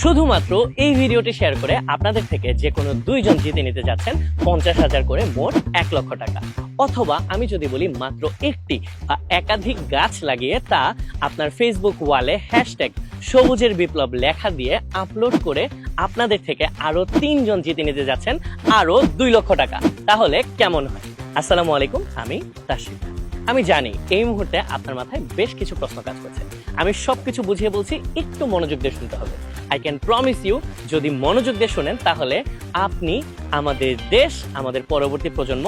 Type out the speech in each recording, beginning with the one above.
শুধুমাত্র এই ভিডিওটি শেয়ার করে আপনাদের থেকে যে কোনো দুইজন জিতে নিতে যাচ্ছেন পঞ্চাশ হাজার করে মোট এক লক্ষ টাকা। অথবা আমি যদি বলি মাত্র একটি বা একাধিক গাছ লাগিয়ে তা আপনার ফেসবুক ওয়ালে হ্যাশট্যাগ সবুজের বিপ্লব লেখা দিয়ে আপলোড করে আপনাদের থেকে আরও তিনজন জিতে নিতে যাচ্ছেন আরও দুই লক্ষ টাকা। তাহলে কেমন হয়? আসসালামু আলাইকুম, আমি তাসিফ আমি জানি এই মুহূর্তে আপনার মাথায় বেশ কিছু প্রশ্ন কাজ করছে। আমি সবকিছু বুঝিয়ে বলছি, একটু মনোযোগ দিয়ে শুনতে হবে। আই ক্যান প্রমিস ইউ যদি মনোযোগ দিয়ে শোনেন, তাহলে আপনি আমাদের দেশ, আমাদের পরবর্তী প্রজন্ম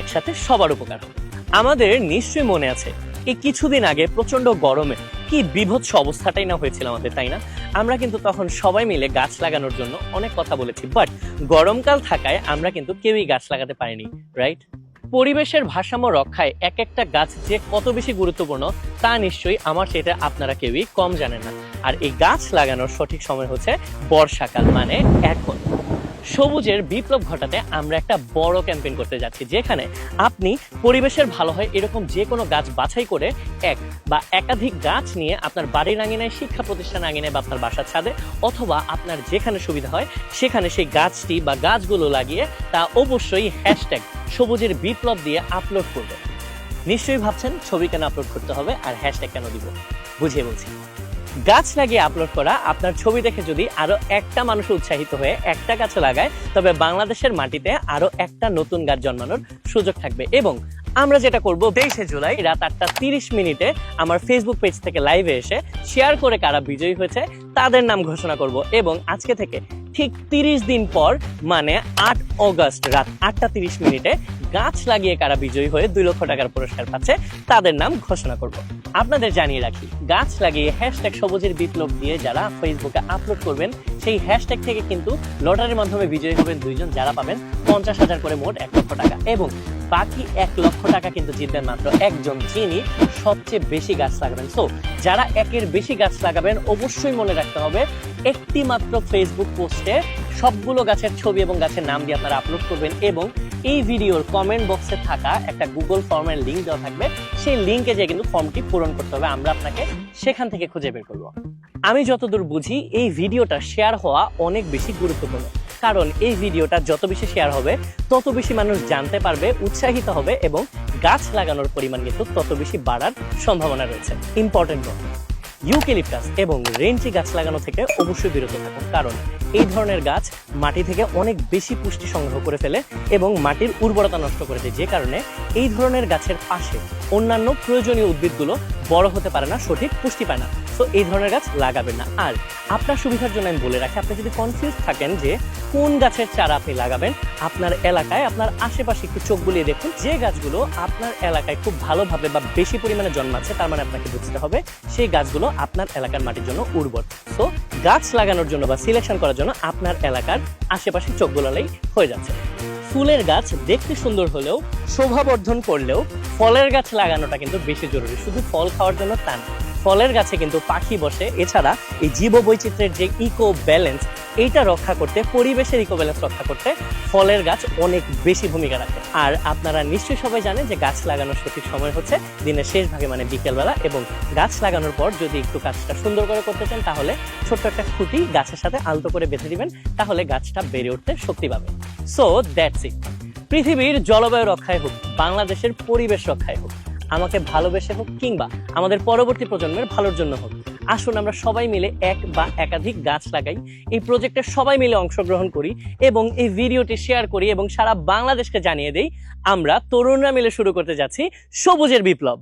একসাথে সবার উপকার হবে। আমাদের নিশ্চয়ই মনে আছে, এই কিছুদিন আগে প্রচণ্ড গরমে কি বিভৎস অবস্থাটাই না হয়েছিল আমাদের, তাই না? আমরা কিন্তু তখন সবাই মিলে গাছ লাগানোর জন্য অনেক কথা বলেছি বাট গরমকাল থাকায় আমরা কিন্তু কেউই গাছ লাগাতে পারিনি রাইট পরিবেশের ভারসাম্য রক্ষায় এক একটা গাছ যে কত বেশি গুরুত্বপূর্ণ, তা নিশ্চয়ই আমার সেটা আপনারা কেউই কম জানেন না। আর এই গাছ লাগানোর সঠিক সময় হচ্ছে বর্ষাকাল মানে এখন। সবুজের বিপ্লব ঘটাতে আমরা একটা বড় ক্যাম্পেইন করতে যাচ্ছি, যেখানে আপনি পরিবেশের ভালো হয় এরকম যে কোনো গাছ বাছাই করে এক বা একাধিক গাছ নিয়ে আপনার বাড়ির আঙিনায়, শিক্ষা প্রতিষ্ঠান আঙিনায় বা আপনার বাসার ছাদে অথবা আপনার যেখানে সুবিধা হয়, সেখানে সেই গাছটি বা গাছগুলো লাগিয়ে তা অবশ্যই হ্যাশট্যাগ সবুজের বিপ্লব দিয়ে আপলোড করবে। নিশ্চয়ই ভাবছেন ছবি কেন আপলোড করতে হবে আর হ্যাশট্যাগ কেন দিব? বুঝিয়ে বলছি। গাছ লাগিয়ে আপলোড করা, আপনার ছবি দেখে যদি আরও একটা মানুষ উৎসাহিত হয়ে একটা গাছ লাগায়, তবে বাংলাদেশের মাটিতে আরও একটা নতুন গাছ জন্মানোর সুযোগ থাকবে। এবং আমরা যেটা করব, তেইশে জুলাই রাত আটটা তিরিশ মিনিটে আমার ফেসবুক পেজ থেকে লাইভে এসে শেয়ার করে কারা বিজয়ী হয়েছে, তাদের নাম ঘোষণা করব। এবং আজকে থেকে ঠিক তিরিশ দিন পর মানে আট অগস্ট রাত আটটা তিরিশ মিনিটে গাছ লাগিয়ে কারা বিজয়ী হয়ে দুই লক্ষ টাকার পুরস্কার পাচ্ছে, তাদের নাম ঘোষণা করব। আপনাদের জানিয়ে রাখি, গাছ লাগিয়ে হ্যাশট্যাগ সবুজের বিপ্লব দিয়ে যারা ফেসবুকে আপলোড করবেন, সেই হ্যাশট্যাগ থেকে কিন্তু লটারির মাধ্যমে বিজয়ী হবেন দুইজন, যারা পাবেন পঞ্চাশ হাজার করে মোট এক লক্ষ টাকা। এবং বাকি এক লক্ষ টাকা কিন্তু জিতবেন মাত্র একজন, যিনি সবচেয়ে বেশি গাছ লাগাবেন। সো যারা একের বেশি গাছ লাগাবেন, অবশ্যই মনে রাখতে হবে একটি মাত্র ফেসবুক পোস্টে সবগুলো গাছের ছবি এবং গাছের নাম দিয়ে আপনারা আপলোড করবেন এবং এই ভিডিওর কমেন্ট বক্সে থাকা একটা গুগল ফর্মের লিঙ্ক দেওয়া থাকবে। সেই লিঙ্কে যে কিন্তু ফর্মটি পূরণ করতে হবে। আমরা আপনাকে সেখান থেকে খুঁজে বের করব। আমি যতদূর বুঝি, এই ভিডিওটা শেয়ার হওয়া অনেক বেশি গুরুত্বপূর্ণ। কারণ এই ভিডিওটা যত বেশি শেয়ার হবে, তত বেশি মানুষ জানতে পারবে, উৎসাহিত হবে এবং গাছ লাগানোর পরিমাণ কিন্তু তত বেশি বাড়ার সম্ভাবনা রয়েছে। ইম্পর্টেন্ট ইউকেলিপটাস এবং রেঞ্চি গাছ লাগানো থেকে অবশ্যই বিরত থাকুন, কারণ এই ধরনের গাছ মাটি থেকে অনেক বেশি পুষ্টি সংগ্রহ করে ফেলে এবং মাটির উর্বরতা নষ্ট করে দেয়, যে কারণে এই ধরনের গাছের পাশে অন্যান্য প্রয়োজনীয় উদ্ভিদগুলো বড় হতে পারে না, সঠিক পুষ্টি পায় না। তো এই ধরনের গাছ লাগাবেন না। আর আপনার সুবিধার জন্য আমি বলে রাখি, আপনি যদি কনফিউজ থাকেন যে কোন গাছের চারা আপনি লাগাবেন, আপনার এলাকায়, আপনার আশেপাশে একটু চোখ বুলিয়ে দেখুন যে গাছগুলো আপনার এলাকায় খুব ভালোভাবে বা বেশি পরিমাণে জন্মাচ্ছে, তার মানে আপনাকে বুঝতে হবে সেই গাছগুলো আপনার এলাকার মাটির জন্য উর্বর। তো গাছ লাগানোর জন্য বা সিলেকশন করার জন্য আপনার এলাকার আশেপাশে চোখ বোলালেই হয়ে যাচ্ছে। ফুলের গাছ দেখতে সুন্দর হলেও, শোভাবর্ধন করলেও ফলের গাছ লাগানোটা কিন্তু বেশি জরুরি। শুধু ফল খাওয়ার জন্য তা না। ফলের গাছে কিন্তু পাখি বসে। এছাড়া এই জীব বৈচিত্র্যের যে ইকো ব্যালেন্স এইটা রক্ষা করতে, পরিবেশের ইকো ব্যালেন্স রক্ষা করতে ফলের গাছ অনেক বেশি ভূমিকা রাখে। আর আপনারা নিশ্চয়ই সবাই জানেন যে গাছ লাগানোর সঠিক সময় হচ্ছে দিনের শেষ ভাগে মানে বিকেলবেলা। এবং গাছ লাগানোর পর যদি একটু গাছটা সুন্দর করে করতে চান, তাহলে ছোট্ট একটা খুঁটি গাছের সাথে আলতো করে বেঁধে দিবেন। তাহলে গাছটা বেড়ে উঠতে শক্তি পাবে। সো দ্যাটস ইট পৃথিবীর জলবায়ু রক্ষায় হোক, বাংলাদেশের পরিবেশ রক্ষায় হোক আমাকে ভালোবেসে হোক কিংবা আমাদের পরবর্তী প্রজন্মের ভালোর জন্য হোক, আসুন আমরা সবাই মিলে এক বা একাধিক গাছ লাগাই, এই প্রজেক্টে সবাই মিলে অংশগ্রহণ করি এবং এই ভিডিওটি শেয়ার করি এবং সারা বাংলাদেশকে জানিয়ে দেই, আমরা তরুণরা মিলে শুরু করতে যাচ্ছি সবুজের বিপ্লব।